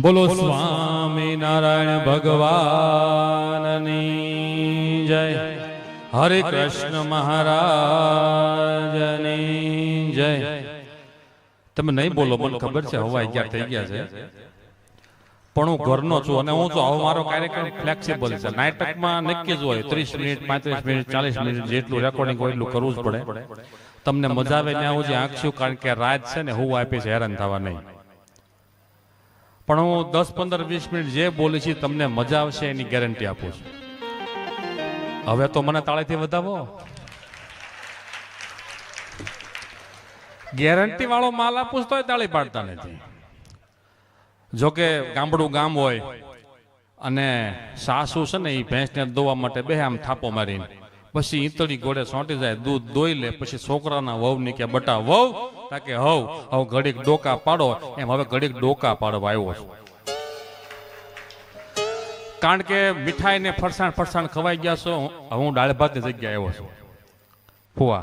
બોલો સ્વામી નારાયણ ભગવાનની જય. હરે કૃષ્ણ મહારાજની જય. તમે નહીં બોલો, મને ખબર છે, હવા અગિયાર થઈ ગયા છે. પણ હું ઘરનો છું અને હું તો હવે મારો કાર્યક્રમ ફ્લેક્સિબલ છે. નાટકમાં નક્કી જ હોય, ત્રીસ મિનિટ, પાંત્રીસ મિનિટ, ચાલીસ મિનિટ જેટલું રેકોર્ડિંગ હોય એટલું કરવું જ પડે. તમને મજા આવે ત્યાં હું જે આંખશું, કારણ કે રાત છે ને, હું આપીશ હેરાન થવા નહીં. પણ હું દસ પંદર વીસ મિનિટ જે બોલી છે તમને મજા આવશે, એની ગેરંટી આપું છું. હવે તો મને તાળેથી વધાવો. ગેરંટી વાળો માલ આપું તોય તાળી પાડતા નથી. જોકે ગામડું ગામ હોય અને સાસુ છે ને એ ભેંસને દોવા માટે બે આમ થાપો મારીને. પછી ઈતળી ઘોડે સોંટી જાય, દૂધ દોઈ લે, પછી છોકરાના વહુ ની કે બટા, વહુ, તાકે હવ, હવે ઘડીક ડોકા પાડો. એમ હવે ઘડીક ડોકા પાડવા આવ્યો છું. કારણ કે મીઠાઈ ને ફરસાણ ફરસાણ ખવાઈ ગયા છો, હું દાળ ભાતની જગ્યાએ આવ્યો છું. ફુવા.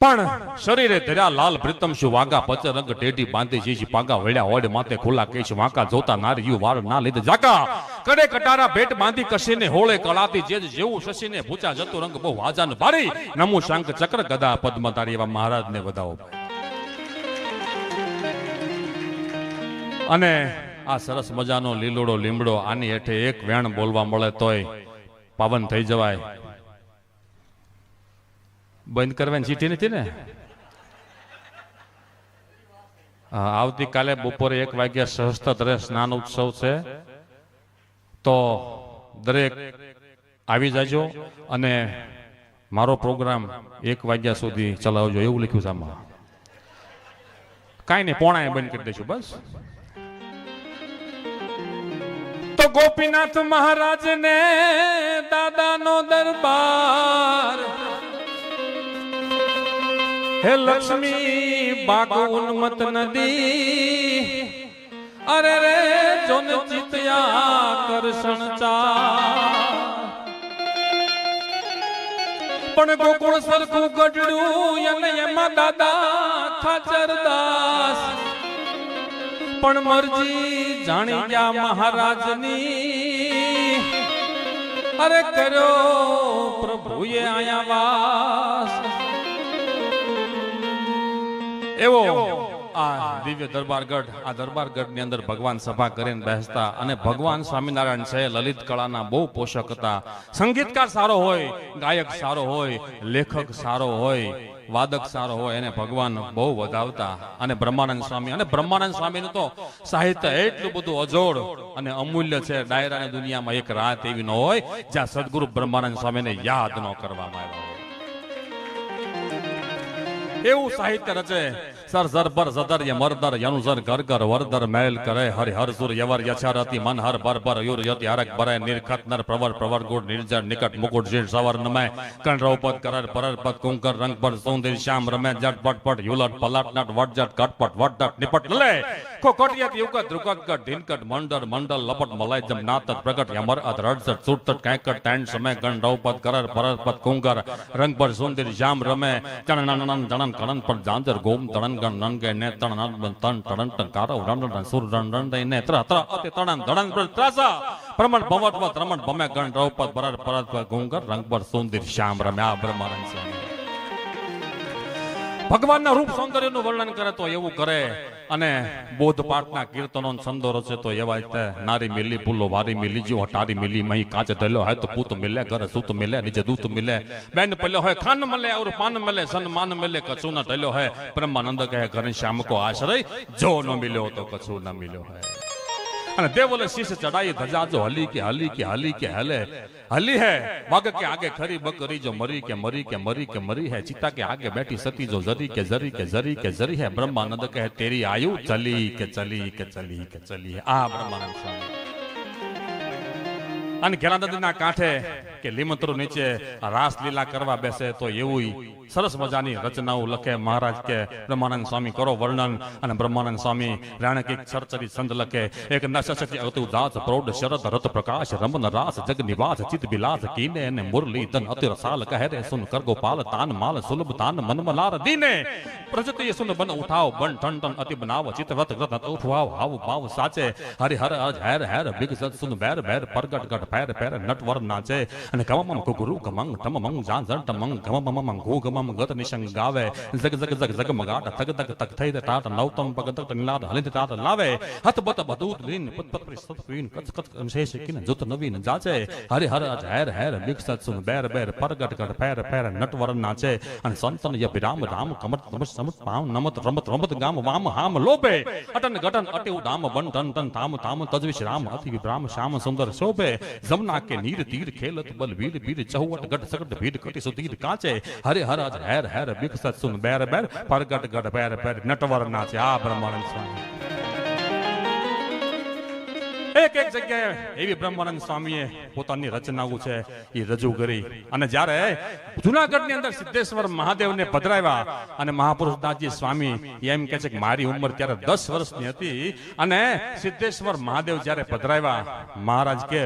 પણ શરીરે ધર્યા લાલ પ્રીતમ શું વાગા રંગ ટેઢી બાંધી શીશી પાગા વળ્યા ઓડ માથે ખુલ્લા કેશ વાંકા જોતા નારિયું વાળ ના લીધે જાકા કડે કટારા ભેટ બાંધી કસીને હોળે કળાતી જેજ જેવું શશીને ભૂચા જતો રંગ બહુ વાજાન ભારી. નમુ શંખ ચક્ર ગદા પદ્મતારી એવા મહારાજને વધાવો. અને આ સરસ મજાનો લીલોડો લીમડો આની હેઠે એક વેણ બોલવા મળે તોય. પાવન થઈ જવાય. બંધ કરવાની ચીઠી નથી ને? આવતીકાલે બપોરે એક વાગ્યા સહસ્ત્ર સ્નાન ઉત્સવ છે. તો દરેક આવી જાજો અને મારો પ્રોગ્રામ એક વાગ્યા સુધી ચલાવજો. એવું લખ્યું છે આમાં. કાંઈ નહીં, પોણાએ બંધ કરી દઈશું બસ. તો ગોપીનાથ મહારાજ ને દાદાનો દરબાર હે લક્ષ્મી બાગુ ઉન્મત નદી. અરે રે, જોન ચિતયા કરશન પણ ગોકુળ સરખું ગઢડું અને એમાં દાદા ખાચરદાસ પણ મરજી જાણી ગયા મહારાજની. અરે કર્યો પ્રભુએ આયા વાસ. એવો આ દિવ્ય દરબારગઢ આ દરબારગઢની અંદર ભગવાન સભા કરીને બેસતા અને ભગવાન સ્વામિનારાયણ છે લલિત કળાના બહુ પોષક હતા. સંગીતકાર સારો હોય ગાયક સારો હોય લેખક સારો હોય વાદક સારો હોય એને ભગવાન બહુ વધાવતા. અને બ્રહ્માનંદ સ્વામી અને બ્રહ્માનંદ સ્વામીનું તો સાહિત્ય એટલું બધું અજોડ અને અમૂલ્ય છે. ડાયરાની દુનિયામાં એક રાત એવી ન હોય જ્યાં સદગુરુ બ્રહ્માનંદ સ્વામીને યાદ ન કરવામાં આવ્યા એવું સાહિત્ય રચે. સર સર પર સદર ય મરદર યનુસર ઘર ઘર વરદર મેલ કરે હરિ હર સુર યવર યછારતી મન હર બર બર યુર યતિ હરક બરે નિરખત નર પ્રવર પ્રવર ગુડ નિર્જર નિકટ મુકુટ શીર સવર નમય કણ રૌપત કરર પરર પત કુંકર રંગ પર સૌંદર શ્યામ રમે જટ પટ પટ યુલટ પલટ નટ વટ જટ કટપટ વટ દટ નિપટ લે કો કોટિયત યુકત દ્રુકત કટ ઢીનકટ મંડળ મંડળ લપટ મલાય જમ નાતત પ્રગટ યમર અત રડસટ સુરતટ કાંકટ ટેન સમય ગણ રૌપત કરર પરર પત કુંકર રંગ પર સુંદર શ્યામ રમે ચણન જણન કણન પર જાંજર ગોમ તણન ગણ નન ગે ને તણ શ્યામ રમ્યા આ બ્રહ્માનંદ ભગવાનના રૂપ સૌંદર્યનું વર્ણન કરે તો એવું કરે અને બોધ પાઠના કીર્તનો સંદો રચે તો એવા રીતે નારી મિલી પુલ્લો વારી મિલી જો હટારી મિલી મહી, કાચ ઢલ્યો હોય તો પૂત મિલે, ઘર સૂત મિલે નીચે દૂત મિલે. બેન પલ્યો હોય, ખાન મળે और પાન મળે સન્માન મળે, કછું ન ઢલ્યો હોય. બ્રહ્માનંદ કહે ઘર શ્યામ કો આશ્રય, જો ન મિલ્યો તો કછું न મિલ્યો હોય. અને દેવલે શીશ ચડાઈ ધજા, જો હલી કે હલી કે હલી કે હલે. હલી है। मग के आगे खरी, बकरी जो मरी के मरी के मरी के मरी है, चिता के आगे बैठी सती जो जरी के जरी के जरी के जरी है, ब्रह्मानंद कहे, तेरी आयु चली के चली के चली के चली है। आ, ब्रह्मानंद स्वामी। અને ઘેરા નદીના કાંઠે કે લીમંત્રો નીચે રાસલીલા કરવા બેસે તો એવું સરસ મજાની રચનાઓ લખે મહારાજ કે, બ્રહ્માનંદ સ્વામી કરો વર્ણન. અને બ્રહ્માનંદ સ્વામી રાણકિક સરચરી છંદ લખે, એક નશશક્તિ અતુ દાસ પ્રૌઢ શરદ રત પ્રકાશ રમન રાસ જગ નિવાસ ચિત બિલાસ કીને અને મુરલી તન અતિ રસાલ કહે રે સુન કર ગોપાલ તાન માલ સુલભ તાન મનમલાર દીને. પ્રજતિ સુન બન ઉઠાવ, બન ટન ટન અતિ બનાવ ચિત વ્રત ગ્રત ઉઠવાવ, હાવ ભાવ સાચે, હરિ હર અજ હેર હેર બિગ સત સુન બેર બેર પ્રગટ ગટ પેર પેર નટવર નાચે અને કમમમ કુગુરુ કમંગ તમમંગ જાન જન તમંગ ગમમમ ઘુ ગમમ ગત નિશંગ ગાવે જગ જગ જગ જગ મગાટ તગ તગ તગ થઈ દે તાત નવતમ પગ તગ નિલાદ હલિત તાત લાવે હત બત બધૂત લીન પત પત પ્રિ સત પ્રીન કચ કચ શેષ કિન જુત નવીન જાચે હરે હર અજ હેર હેર સત સુન બેર બેર પરગટ ગટ પેર પેર નટવર નાચે અને સંતન ય વિરામ રામ કમત નમત સમત પામ નમત રમત રમત ગામ વામ હામ લોભે અટન ગટન અટેવ દામ બન તન તન તામ તામ તજવિશ રામ અતિ વિભ્રામ શ્યામ સુંદર શોભે જમના કે નીર તીર ખેલત બલ વીર વીર ચહુવટ ગટ સગટ ભીડ કટી સુધીર કાચે, હરે હર અજ હેર હેર બિકસત સુન બેર બેર પરગટ ગટ બેર બેર, નટવર નાચે આ બ્રહ્માનંદ સ્વામી. એક એક જગ્યાએ એવી બ્રહ્માનંદ સ્વામીએ પોતાની રચનાઓ છે, એ રજૂ કરી. અને જ્યારે જુનાગઢની અંદર સિદ્ધેશ્વર મહાદેવને પધરાવ્યા અને મહાપુરુષદાસજી સ્વામી એમ કે છે કે મારી ઉંમર ત્યારે દસ વર્ષની હતી અને સિદ્ધેશ્વર મહાદેવ જ્યારે પધરાવ્યા, મહારાજ કે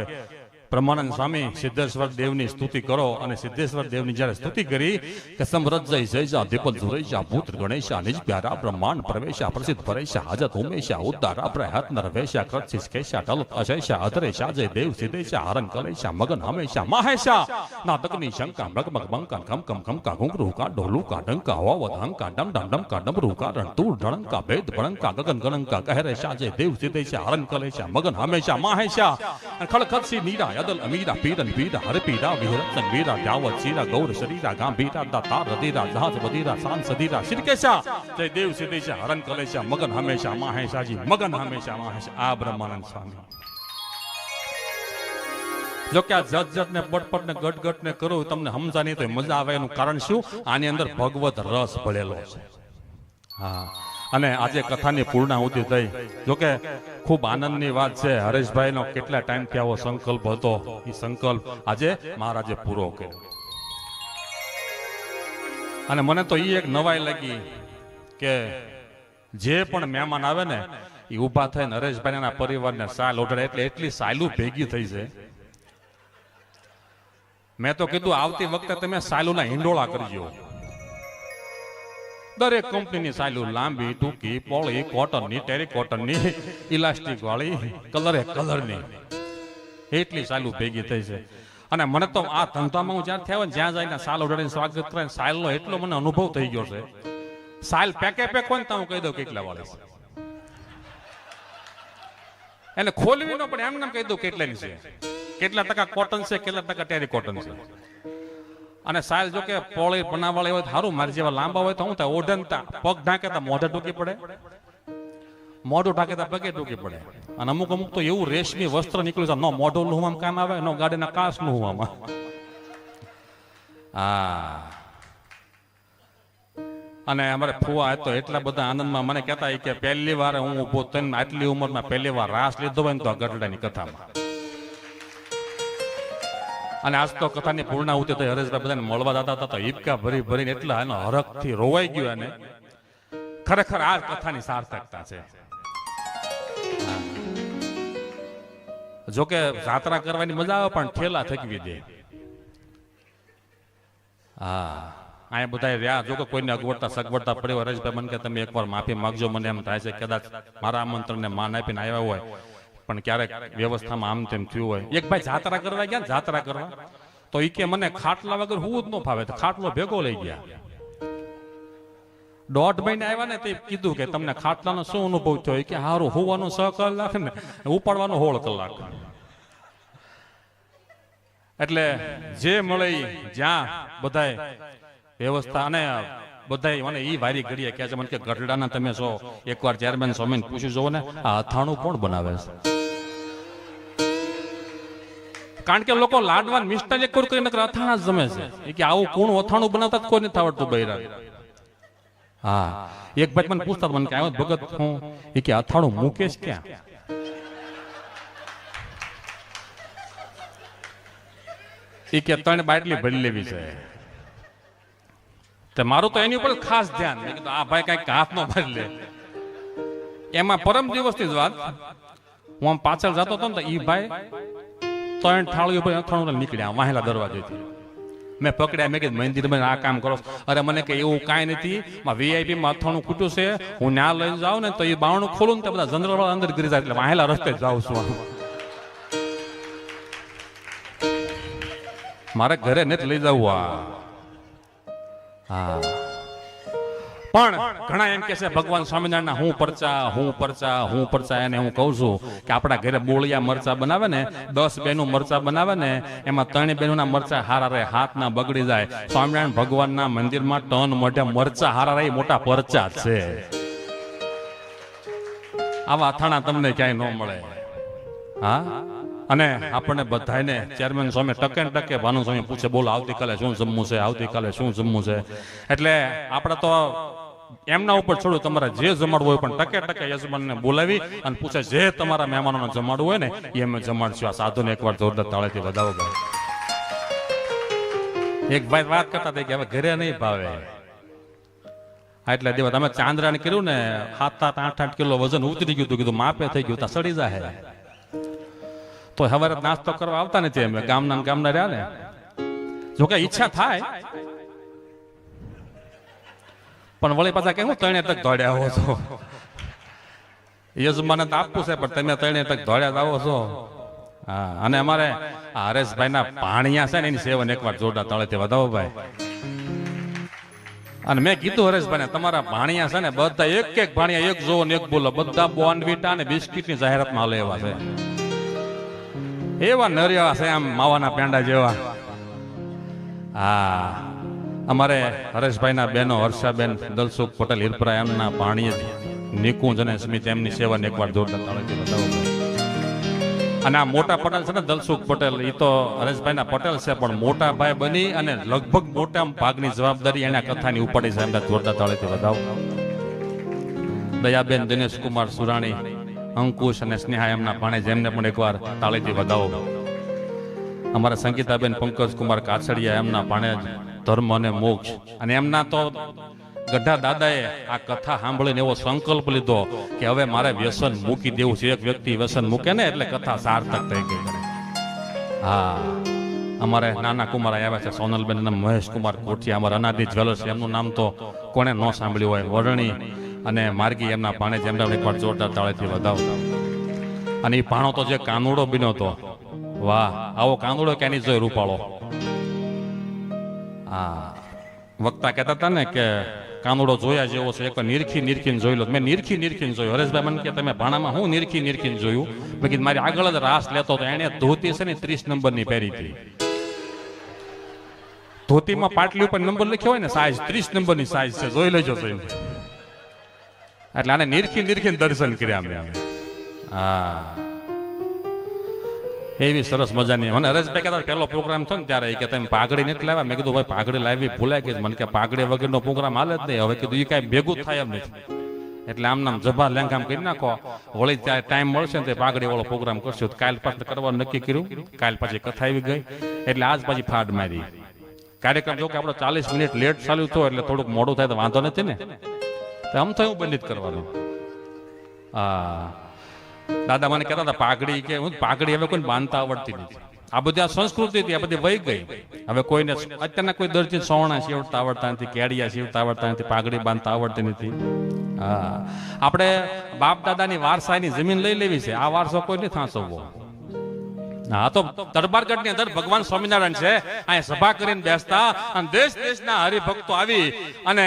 બ્રહ્માનંદ સ્વામી સિદ્ધેશ્વર દેવની સ્તુતિ કરો અને સિદ્ધેશ્વર દેવની જ્યારે સ્તુતિ કરી કે સમરજ જય જયજા દીપલ સુરેશા ભૂત ગણેશા, નિજ પ્યારા બ્રહ્માંડ પ્રવેશા પ્રસિદ્ધ પરેશા હાજત ઉમેશા ઉદ્ધારા પ્રહત નરવેશા કચ્છિસ કેશા ટલત અશેશા અધરેશા જય દેવ સિદ્ધેશા હરણ કલેશા મગન હમેશા મહેશા નાદકની શંકા મગમગ બંકા કમ કમ કમકા ઘુંઘરૂકા ડોલુકા ડંકા વાવદ હંકા ડમ ડમ ડમકા ડમરૂકા રણતુર ઢળંકા ભેદ ભળંકા ગગન ગણંકા કહેરેશા જય દેવ સિદ્ધેશા હરણ કલેશા મગન હમેશા મહેશા અને ખળખળસી નીરા યદલ અમીરા પીરન પીરા હરપીરા વિહરતન વીરા જાવત શીરા ગૌર શરીરા ગાંભીરા દાતાર રદીરા જહાજ વધીરા શાન સધીરા શિરકેશા જય દેવ સિદ્ધેશા હરણ કલેશા મગન હમેશા મહેશાજી મગન હમેશા મહેશા આ બ્રહ્માનંદ સ્વામી જો કે આ જત જત ને પટપટ ને ગટ ગટ ને કરો તમને સમજા નહીં તો મજા આવે એનું કારણ શું આની અંદર ભગવત રસ ભળેલો છે હા અને આજે કથાની પૂર્ણાહુતિ થઈ. જોકે ખૂબ આનંદની વાત છે. હરેશભાઈનો કેટલા ટાઈમથી આવો સંકલ્પ હતો. એ સંકલ્પ આજે મહારાજે પૂરો કર્યો. અને મને તો એ એક નવાઈ લાગી કે જે પણ મહેમાન આવે ને એ ઊભા થઈને હરેશભાઈના પરિવારને સાલ ઓઢાડે. એટલે એટલી સાયલું ભેગી થઈ છે. મેં તો કીધું આવતી વખતે તમે સાયલુના હિંડોળા કરજો. દરેક કંપનીની સાયલું લાંબી ટૂંકી, પોળી, કોટનની, ટેરી કોટનની, ઇલાસ્ટિક વાળી, કલરે કલરની. એટલી સાયલું ભેગી થઈ છે. અને મને તો આ ધંધામાં હું જ્યાં થયા જ્યાં જઈને સાલ ઉડાડીને સ્વાગત કરે સાયલનો એટલો મને અનુભવ થઈ ગયો છે. સાયલ પેકે પેક હોય ને તો હું કહી દઉં કેટલા વાળી છે. એને ખોલવી ન પડે એમ નામ કહી દઉં કેટલાની છે. કેટલા ટકા કોટન છે, કેટલા ટકા ટેરી કોટન છે. અને સાહેબ, જો કે પોળી બનાવવાળી હોય સારું મારી જેવા લાંબા હોય તો હું થાય ઓઢે પગ ઢાંકે તો મોઢે ટૂંકી પડે. મોઢું ઢાંકે તો પગે ટૂંકી પડે. અને અમુક અમુક તો એવું રેશમી વસ્ત્ર નીકળ્યું છે, નો મોઢું લુહવામાં કામ આવે, નો ગાડીના કાચ લુહવામાં હા. અને અમારે ફુવા તો એટલા બધા આનંદમાં મને કહેતા કે પહેલી વાર હું ઊભો થઈને આટલી ઉંમરમાં પહેલી વાર રાસ લીધો હોય ને તો ગઢડાની કથામાં. અને આજ તો કથાની પૂર્ણાહુતિ થઈ. હરેશભાઈ બધાને મળવા જતા હતા તો હિપકા ભરી ભરીને એટલા એનો હરખથી રોવાઈ ગયો અને ખરેખર આ કથાની સાર્થકતા છે. જોકે જાત્રા કરવાની મજા આવે, પણ ઠેલા થકવી દે. હા. અહીંયા બધા રહ્યા. જો કે કોઈને અગવડતા સગવડતા પડી. હોય હરેશભાઈ મને કે તમે એકવાર માફી માંગજો. મને એમ થાય છે, કદાચ મારા આમંત્રણને માન આપીને આવ્યા હોય. પણ ક્યારેક વ્યવસ્થામાં આમ તેમ થયું હોય. એક ભાઈ જાત્રા કરવા ગયા જાત્રા કરવા, તો એ કે મને ખાટલા વગર હું જ ન ફાવે ખાટલો ભેગો લઈ ગયા. દોઢ મહિને આવ્યા ને તે કીધું કે તમને ખાટલાનો શું અનુભવ થયો? કે હારું, હોવાનો છ કલાક ને ઉપાડવાનો હોળ કલાક. એટલે જે મળે જ્યાં બધાય વ્યવસ્થા અને બધાય મને એ વારી ઘડીએ કે છે, મને કે ગઢડાના તમે છો, એકવાર ચેરમેન સ્વામીને પૂછી જુઓ ને, આ અથાણું કોણ બનાવે છે? કારણ કે લોકો લાડવાન મિષ્ટાન એક કરીને અથાણા જમે છે. કે આવું કુણ અથાણું બનાવતા કોઈ નથી આવડતું બૈરા. હા, એક ભાઈ મને પૂછતા મને કે ભગત હું એ કે, અથાણું મુકેશ ક્યાં? એ કે, ત્રણ બાટલી ભરી લેવી છે. તે મારું તો એની ઉપર ખાસ ધ્યાન. આ ભાઈ કંઈક હાથ નો ભરી લે. એમાં પરમ દિવસની જ વાત. હું આમ પાછળ જતો હતો ને તો એ ભાઈ ત્રણ થાળી ઉપર અથાણું નીકળ્યા. વાહેલા દરવાજેથી મેં પકડ્યા. મેં કીધું મંદિરમાં આ કામ કરો. અરે, મને કે એવું કાંઈ નથી. માં અથાણું ખૂટ્યું છે. હું ત્યાં લઈને જાઉં ને તો એ બાવણું ખોલું ને તો બધા જનરલ અંદર ગીરી જાય. એટલે વાહેલા રસ્તે જાઉં છું મારે ઘરે નથી લઈ જવું આ. હા. પણ ઘણા એમ કે છે, ભગવાન સ્વામિનારાયણ હું પરચા હું પરચા હું પરચા એને હું કહું છું કે આપણા ઘરે બોળિયા મરચા બનાવે ને, દસ બેનું મરચા બનાવે ને, એમાં ત્રણ બેનુંના મરચા હારા રહે હાથ ના બગડી જાય. સ્વામિનારાયણ ભગવાનના મંદિરમાં ટન મોઢે મરચા હારા રહે મોટા પરચા છે. આવા અથાણા તમને ક્યાંય ન મળે. હા? અને આપણને બધાને ચેરમેન સ્વામી ટકે ટકે ભાનુ સ્વામી પૂછે, બોલો, આવતીકાલે શું જમવું છે, આવતીકાલે શું જમવું છે? એટલે આપણે તો એમના ઉપર છોડો, તમારે જે જમાડવું હોય પણ ટકે ટકે યજમાનને બોલાવી અને પૂછે જે તમારા મહેમાનોને જમાડવું હોય ને, એ અમે જમાડશું. આ સાધુને એકવાર જોરદાર તાળેથી વધાવો ભાઈ. એક ભાઈ વાત કરતા હતા કે હવે ઘરે નહીં ભાવે. એટલે દેવા તમે ચાંદ્રાને કર્યું ને, સાત સાત, આઠ આઠ કિલો વજન ઉતરી ગયું હતું, કીધું માપે થઈ ગયું સડી જાય તો સવારે નાસ્તો કરવા આવતા નથી અમે ગામના ગામના રહ્યા ને. જોકે ઈચ્છા થાય પણ વળી પાછા કે હું ત્રણે તક દોડ્યા આવો છો? યજમાને તો આપવું છે, પણ તમે ત્રણે તક દોડ્યા આવો છો. હા, અને અમારે હરેશભાઈ ના પાણીયા છે ને, એની સેવન એકવાર જોરદાર તળેથી વધાવો ભાઈ. અને મેં કીધું હરેશભાઈ તમારા ભાણિયા છે ને, બધા એક એક ભાણિયા, એક જોવો ને એક બોલો. બધા બોર્નવીટા અને બિસ્કિટની જાહેરાતમાં હાલે એવા છે. એવા નરિયા છે આમ માવાના પેંડા જેવા. હા. અમારે હરેશભાઈના બેનો, હર્ષાબેન, દલસુખ પટેલ હિરપરા એમના ભાણીએ નિકુંજ અને સ્મિત એમની સેવાને એકવાર જોરદાર તાળેથી અને આ મોટા પટેલ છે ને, દલસુખ પટેલ એ તો હરેશભાઈના પટેલ છે, પણ મોટા ભાઈ બની અને લગભગ મોટા ભાગની જવાબદારી એના કથાની ઉપાડી છે, એમને જોરદાર તાળેથી વધાવો દયાબેન દિનેશ કુમાર સુરાણી, અંકુશ અને સ્નેહા એમના પાણે જેમને પણ એકવાર તાળીથી વધાવો. અમારા સંગીતાબેન, પંકજકુમાર કાછડિયા એમના ભાણેજ ધર્મ અને મોક્ષ. અને એમના તો ગઢા દાદાએ આ કથા સાંભળીને એવો સંકલ્પ લીધો કે હવે મારે વ્યસન મૂકી દેવું છે. એક વ્યક્તિ વ્યસન મૂકે ને એટલે કથા સાર્થક થઈ ગઈ. હા, અમારે નાના કુમાર આવ્યા છે, સોનલબેન અને મહેશ કુમાર કોઠિયા. અમારા અનાદિ જ્વેલર્સ એમનું નામ તો કોને ન સાંભળ્યું હોય. વરણી અને માર્ગી એમના પાણે જેમને એકવાર જોરદાર તાળેથી વધાવ. અને એ ભાણો તો જે કાનુડો બીનો હતો. વાહ, આવો કાનુડો ક્યાંની જોઈ રૂપાળો? હા. વક્તા કહેતા હતા ને કે કાનુડો જોયા જેવો છે, એક નિરખી નિરખીને જોઈ લો. મેં નિરખી નિરખીને જોયું. હરેશભાઈ મને કે તમે ભાણામાં હું નિરખી નિરખીને જોયું? મેં કીધું, મારી આગળ જ રાસ લેતો હતો. એને ધોતી છે ને, ત્રીસ નંબરની પહેરી હતી. ધોતીમાં પાટલી ઉપર નંબર લખ્યો હોય ને, સાઈઝ ત્રીસ નંબરની સાઈઝ છે. જોઈ લેજો જોઈ એટલે આને નિરખી નિરખીને દર્શન કર્યા અમે અમે. હા. એવી સરસ મજાની. મને હરેશભાઈ કહેતા પહેલો પ્રોગ્રામ થયો ને ત્યારે એ કે તમે પાઘડી નથી લાવ્યા? મેં કીધું, ભાઈ, પાઘડી લાવી, ભૂલાઈ ગઈ મને કે, પાઘડી વગરનો પ્રોગ્રામ હાલે જ નહીં. હવે કીધું એ કાંઈ ભેગું થાય એમ નથી. એટલે આમ નામ જભા લેંગામ કરી નાખો. વળી ત્યારે ટાઈમ મળશે ને તે પાઘડી વાળો પ્રોગ્રામ કરશું. કાલ પાછું કરવાનું નક્કી કર્યું. કાલ પછી કથા આવી ગઈ. એટલે આજ પછી ફાડ મારી. કાર્યક્રમ જો કે આપણો ચાલીસ મિનિટ લેટ ચાલ્યું તો એટલે થોડુંક મોડું થાય તો વાંધો નથી ને? આમ થયું બંધ કરવાનું. હા. દાદા મને કહેતા હતા, પાઘડી કે હું પાઘડી હવે કોઈ બાંધતા આવડતી નથી. આ બધી આ સંસ્કૃતિ હતી, આ બધી વહી ગઈ. હવે કોઈને અત્યારના કોઈ દરજી સોવણા સીવડતા આવડતા નથી કેડિયા સીવતા આવડતા નથી, પાઘડી બાંધતા આવડતી નથી. હા. આપણે બાપ દાદાની વારસાની જમીન લઈ લેવી છે. આ વારસો કોઈ નથી થાંસવવો? હા તો દરબારગઢની અંદર ભગવાન સ્વામિનારાયણ છે. અહીંયા સભા કરીને બેસતા અને દેશ દેશના હરિભક્તો આવી અને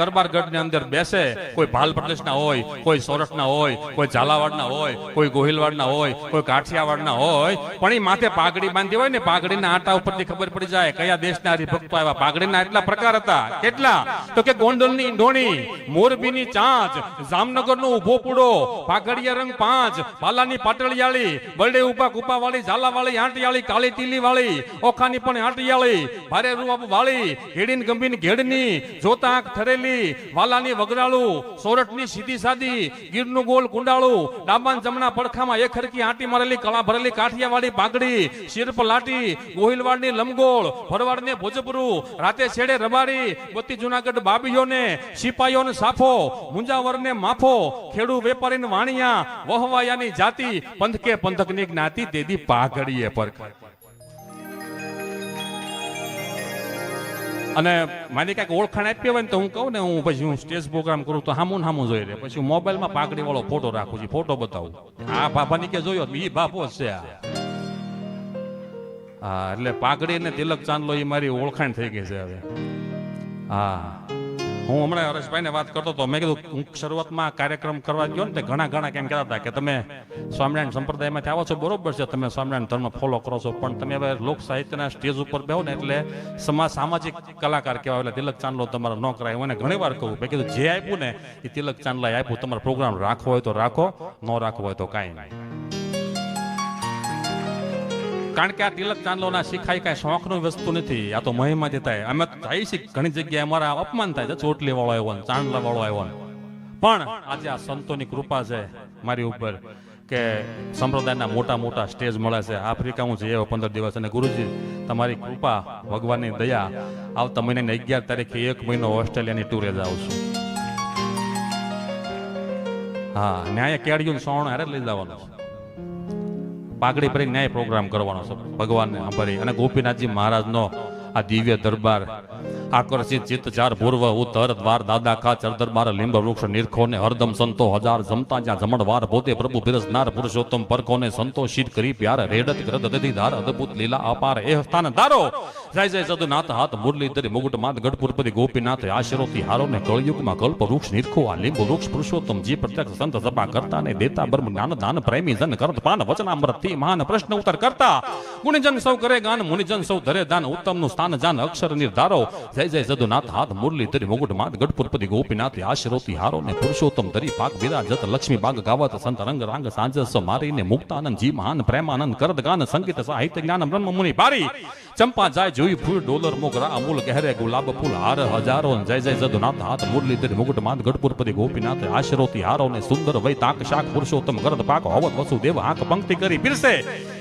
દરબારગઢની અંદર બેસે. કોઈ ભાલ પ્રદેશના હોય, કોઈ સોરઠના હોય, કોઈ ઝાલાવાડના હોય, કોઈ ગોહિલવાડના હોય, કોઈ કાઠિયાવાડના હોય, પણ એ માથે પાઘડી બાંધી હોય ને પાઘડીના આટા ઉપરથી ખબર પડી જાય કયા દેશના હરિભક્તો આવ્યા. પાઘડીના એટલા પ્રકાર હતા. કેટલા? તો કે ગોંડલની ઢોણી મોરબીની ચાંચ જામનગર નો ઊભો પૂડો, પાઘડિયા રંગ પાંચ પાલાની પાટળિયાળી, બરડે ઉપા કુપાવાળી ઝાલા વાળી આંટિયાળી કાળી ટીલી વાળી ઓખાની પણ આંટિયાળી ભારે રૂપ વાળી ઘેડીન ગંભીર ઘેડની, જોતા આંખ થરેલી, વાલાની વગરાળું, સોરઠની સીધી સાદી, ગીરનું ગોલ કુંડાળું, ડાબાન જમણા પડખામાં એક હરકી આંટી મારેલી, કળા ભરેલી કાઠિયાવાડી પાઘડી શિર લાટી, ગોહિલવાડની લંબગોળ, ભરવાડને ભોજપુરું, રાતે છેડે રબારી, બત્તી જુનાગઢ બાબીઓને સિપાહીઓને સાફો, મુંજાવરને માફો, ખેડૂ વેપારીને વાણિયા, વહવાયાની જાતિ, પંથકે પંથકની જ્ઞાતિ તેદી પાઘડીએ પર અને મારી કાંઈક ઓળખાણ આપી હોય ને તો હું કહું ને, હું પછી હું સ્ટેજ પ્રોગ્રામ કરું તો હામું હામું જોઈ રે પછી મોબાઈલમાં પાઘડી વાળો ફોટો રાખું છું, ફોટો બતાવું. આ બાપાની કે જોયો એ બાપો છે આ. હા, એટલે પાઘડી ને તિલક ચાંદલો એ મારી ઓળખાણ થઈ ગઈ છે હવે. હા. હું હમણાં હરેશભાઈને વાત કરતો હતો. મેં કીધું, હું શરૂઆતમાં કાર્યક્રમ કરવા ગયો ને તે ઘણા ઘણા કેમ કહેતા હતા કે તમે સ્વામિનારાયણ સંપ્રદાયમાંથી આવો છો. બરોબર છે, તમે સ્વામિનારાયણ ધર્મ ફોલો કરો છો. પણ તમે હવે લોક સાહિત્યના સ્ટેજ ઉપર બેહો ને એટલે સમાજ સામાજિક કલાકાર કહેવાય એટલે તિલક ચાંદલો તમારો ન કરાય હું એને ઘણી વાર કહું. મેં કીધું, જે આપ્યું ને એ તિલક ચાંદલાએ આપ્યું. તમારો પ્રોગ્રામ રાખવો હોય તો રાખો, ન રાખવો હોય તો કાંઈ નહીં. કારણ કે આ તિલક ચાંદલોના શીખાય કાંઈ શોખની વસ્તુ નથી. આ તો મહિમાથી થાય. અમે થાય છે ઘણી જગ્યાએ અમારા અપમાન થાય છે. ચોટલી વાળો આવ્યો ચાંદલા વાળો આવ્યો પણ આજે આ સંતોની કૃપા છે મારી ઉપર કે સંપ્રદાયના મોટા મોટા સ્ટેજ મળે છે. આફ્રિકા હું જઈ આવ્યો પંદર દિવસ અને ગુરુજી, તમારી કૃપા, ભગવાનની દયા આવતા મહિનાની અગિયાર તારીખે એક મહિનો ઓસ્ટ્રેલિયાની ટૂરે જાઉં છું. હા, ન્યાય કેળ્યું સોણ હારે લઈ જવાનું પાઘડી ભરી ન્યાય પ્રોગ્રામ કરવાનો છે. ભગવાનને આભારી અને ગોપીનાથજી મહારાજનો આ દિવ્ય દરબાર આકર્ષિત ચિત્ત, ચાર પૂર્વ, ઉત્તર, દ્વાર, દાદા ખા ચરદર બાર, લીંબ, વૃક્ષ, નિરખો ને હરદમ સંતો હજાર જમતા જ્યાં જમણવાર પોતે પ્રભુ બિરસનાર પુરુષોત્તમ પરખો ને સંતો શીત કરી પ્યાર, રેડત ગ્રદ દધી ધાર, અદભુત લીલા, અપાર એ સ્થાન ધારો. જય જય સદુનાથ હાથ મુરલી ધરી મુગટ માત ગઢપુરપતિ, ગોપીનાથ આશરોથી હારો ને કળયુગમાં કલ્પ વૃક્ષ, નિરખો આ લીંબ વૃક્ષ, પુરુષોત્તમ જી પ્રત્યક્ષ સંત સભા કરતા ને દેતા બ્રહ્મ જ્ઞાન દાન પ્રેમી જન કરત પાન વચનામૃતથી મહાન પ્રશ્ન ઉત્તર કરતા. ગુણજન સૌ હાથ સંગીત સાહિત્ય જ્ઞાન બ્રહ્મ મુનિ પારી. ચંપા જાય જોઈ ફૂલ ડોલર મોગરા, અમૂલ કહેરે ગુલાબ, ફૂલ, હાર, હજારો, જય જય જદુનાથ હાથ મુરલી ધરી મુગટ માંદ ગઢપુરપતિ, ગોપીનાથ આશરોથી હારો ને સુંદર વૈ તાક શાક, પુરુષોત્તમ, ગરદ, પાક હવત વસુદેવ આંખ પંક્તિ કરી બિરસે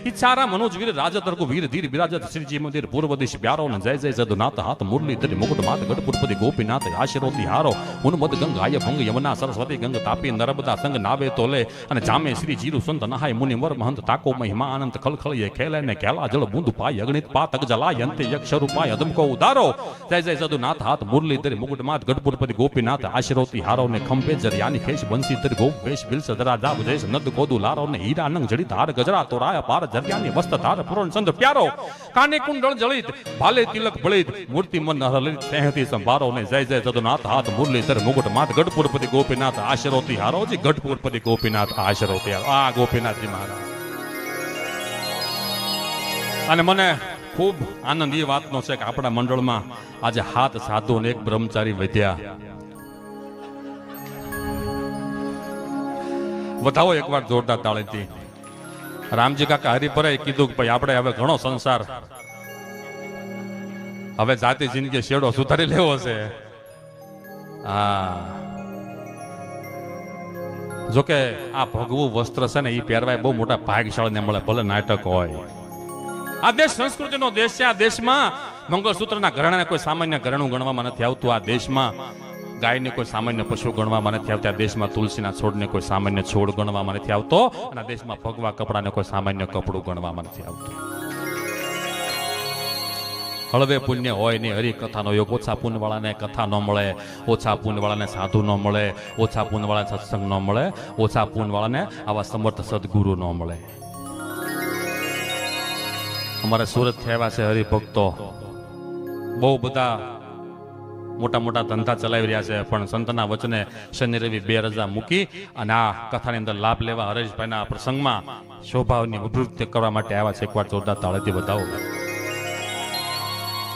ઈચ્છારા મનોજ વીર રાજત રઘુ વીર, ધીર, બિરાજત, શ્રીજી, મંદિર, પૂર્વ દિશ બ્યારો ને જય જય જદુનાથ હાથ મુરલી ધરી મુગટ માત ગઢપુરપતિ, ગોપીનાથ આશરોથી હારો ઉન્મદ ગંગાય ભંગ, યમુના, સરસ્વતી, ગંગ, તાપી, નર્મદા, સંગ, નાવે, તોલે, અને જામે, શ્રી, જીરુ, સંત, નહાય, મુનિ વર મહંત તાકો, મહિમા, આનંદ ખલખળીએ ખેલે ને ખેલા, જળ, બુંદ, પાય, અગણિત, પાતક જલાય અંતે યક્ષર ઉપાય અદમકો ઉદારો. જય જય સદુનાથ, હાથ મુરલી ધરી મુગટ માત ગઢપુરપતિ ગોપીનાથ આશરોથી હારો ને ખંભે જરિયાની ખેશ બંસી ધરી ગોપ વેશ બિલસ દરા જાબ જયસ નદ કોદુ લારો ને હીરા નંગ જડિત હાર ગજરા તોરાય પાર જરિયાની વસ્ત ધાર પુરણ સંત પ્યારો. કાને કુંડળ જળિત, ભાલે તિલક બળિત, મૂર્તિ મન હરલિત તેહતી સંભારો ને જય જય સદુનાથ, હાથ મુરલી ધર મુગટ માત ગઢપુરપતિ ગોપીનાથ આશરોથી હારો ગઢપુરપતિ ગોપીનાથ આશરોથી આ ગોપીનાથજી અને મને ખૂબ આનંદ એ વાતનો છે કે આપણા મંડળમાં આજે હાથ સાધુ અને એક બ્રહ્મચારી વધ્યા. વધાવો એકવાર જોરદાર તાળીથી. રામજી કાકા હરિપરાએ કીધું કે ભાઈ, આપણે હવે ઘણો સંસાર. હવે જાતિ જિંદગી શેડો સુધારી લેવો છે. હા. જોકે આ ભગવું વસ્ત્ર છે ને એ પહેરવાય બહુ મોટા ભાગ્યશાળીને મળે, ભલે નાટક હોય. આ દેશ સંસ્કૃતિનો દેશ છે, આ દેશમાં મંગળસૂત્રના ઘરણાને કોઈ સામાન્ય ઘરણું ગણવામાં નથી આવતું. આ દેશમાં ગાયને કોઈ સામાન્ય પશુ ગણવામાં નથી આવતા. દેશમાં તુલસીના છોડને કોઈ સામાન્ય છોડ ગણવામાં નથી આવતો. અને દેશમાં ભગવા કપડાને કોઈ સામાન્ય કપડું ગણવામાં નથી આવતું. હળવે પુણ્ય હોય નહીં હરિકથાનો યોગ. ઓછા પુણ્યવાળાને કથા ન મળે, ઓછા પુણ્યવાળાને સાધુ ન મળે, ઓછા પુણ્યવાળાને સત્સંગ ન મળે, ઓછા પુણ્યવાળાને આવા સમર્થ સદગુરુ ન મળે. અમારે સુરત થયા છે હરિભક્તો. બહુ બધા મોટા મોટા ધંધા ચલાવી રહ્યા છે, પણ સંતના વચને શનિ રવિ બે રજા મૂકી અને આ કથાની અંદર લાભ લેવા હરેશભાઈના પ્રસંગમાં શોભાવની અભિવૃદ્ધિ કરવા માટે આવ્યા છે. એકવાર જોરદાર તાળેથી બતાવો.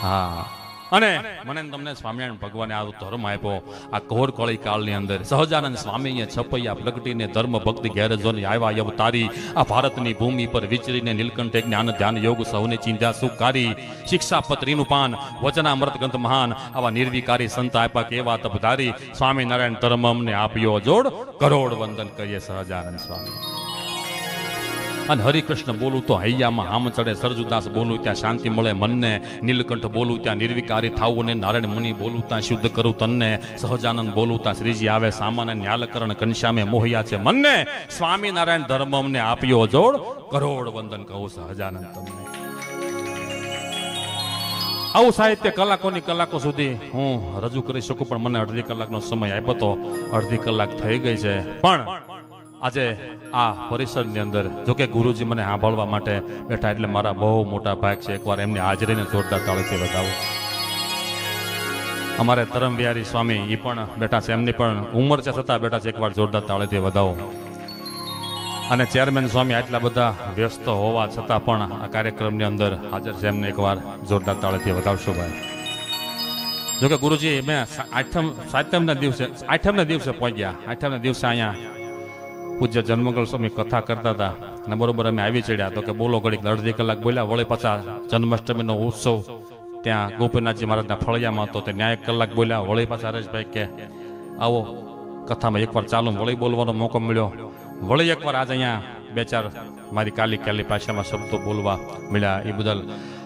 હા. અને મને તમને સ્વામિનારાયણ ભગવાને આ ધર્મ આપ્યો. આ કોરકોળી કાળની અંદર સહજાનંદ સ્વામીએ છપૈયા પ્રગટીને ધર્મ ભક્તિ ગેરજોની આવ્યા અવતારી. આ ભારતની ભૂમિ પર વિચરીને નીલકંઠ જ્ઞાન ધ્યાન યોગ સૌને ચિંધ્યા સુખારી શિક્ષાપત્રીનું પાન, વચનામૃત ગ્રંથ મહાન. આવા નિર્વિકારી સંત આપ્યા કેવા તપધારી સ્વામિનારાયણ ધર્મ અમને આપ્યો જોડ. કરોડ વંદન કરીએ સહજાનંદ સ્વામી. અને હરિકૃષ્ણ બોલું તો હૈયામાં હામ ચડે, સરજુદાસ બોલું ત્યાં શાંતિ મળે મનને, નીલકંઠ બોલું ત્યાં નિર્વિકારી થાવું ને નારાયણ મુનિ બોલું ત્યાં શુદ્ધ કરું તનને, સહજાનંદ બોલું ત્યાં શ્રીજી આવે સામાન્ય ન્યાલકરણ ઘનશ્યામે મોહ્યા છે મનને, સ્વામિનારાયણ ધર્મ અમને આપ્યો જોડ, કરોડ વંદન કહું સહજાનંદ તમને. આવું સાહિત્ય કલાકોની કલાકો સુધી હું રજૂ કરી શકું, પણ મને અડધી કલાકનો સમય આપ્યો તો અડધી કલાક થઈ ગઈ છે. પણ આજે આ પરિસરની અંદર જો કે ગુરુજી મને સાંભળવા માટે બેઠા એટલે મારા બહુ મોટા ભાગ છે. એકવાર એમની હાજરીને જોરદાર તાળીથી બતાવો અમારે તરમ બિહારી સ્વામી એ પણ બેઠા છે. એમની પણ ઉંમર છે છતાં બેઠા છે. એકવાર જોરદાર તાળીથી વધાવો. અને ચેરમેન સ્વામી આટલા બધા વ્યસ્ત હોવા છતાં પણ આ કાર્યક્રમની અંદર હાજર છે એમને એકવાર જોરદાર તાળીથી વધાવશો ભાઈ. જોકે ગુરુજી, મેં આઠમ, સાતમના દિવસે, આઠમના દિવસે પહોંચ્યા. આઠમના દિવસે અહીંયા પૂજ્ય જન્મગલ સ્વામી કથા કરતા હતા. અને બરોબર અમે આવી ચડ્યા તો કે બોલો ઘડીક અડધી કલાક બોલ્યા, વળી પાછા જન્માષ્ટમીનો ઉત્સવ. ત્યાં ગોપીનાથજી મહારાજના ફળિયામાં હતો તે ન્યાય એક કલાક બોલ્યા, વળી પાછા હરેશભાઈ કે, આવો, કથામાં એકવાર ચાલુ. વળી બોલવાનો મોકો મળ્યો. વળી એકવાર આજે અહીંયા બે ચાર મારી કાલી કાલી ભાષામાં શબ્દો બોલવા મળ્યા. એ બદલ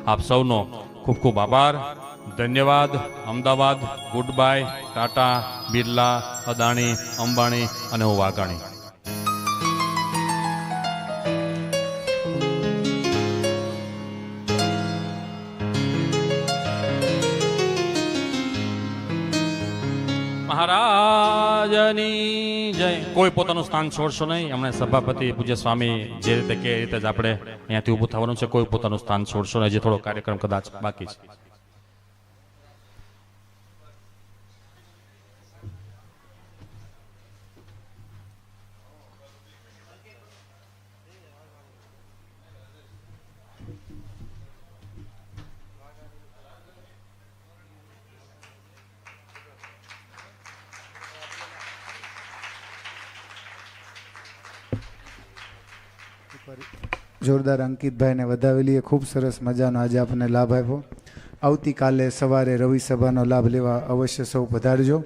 આપ સૌનો ખૂબ ખૂબ આભાર. ધન્યવાદ. અમદાવાદ ગુડ બાય ટાટા, બિરલા, અદાણી, અંબાણી અને હું વાઘાણી. મહારાજની જય. કોઈ પોતાનું સ્થાન છોડશો નહીં. હમણાં સભાપતિ પૂજ્ય સ્વામી જે રીતે કે રીતે જ આપણે અહીંયાથી ઊભું થવાનું છે. કોઈ પોતાનું સ્થાન છોડશો નહીં. જે થોડો કાર્યક્રમ કદાચ બાકી છે. જોરદાર અંકિતભાઈને વધાવેલી એ ખૂબ સરસ મજાનો આજે આપણને લાભ આપ્યો. આવતીકાલે સવારે રવિ સભાનો લાભ લેવા અવશ્ય સૌ પધારજો.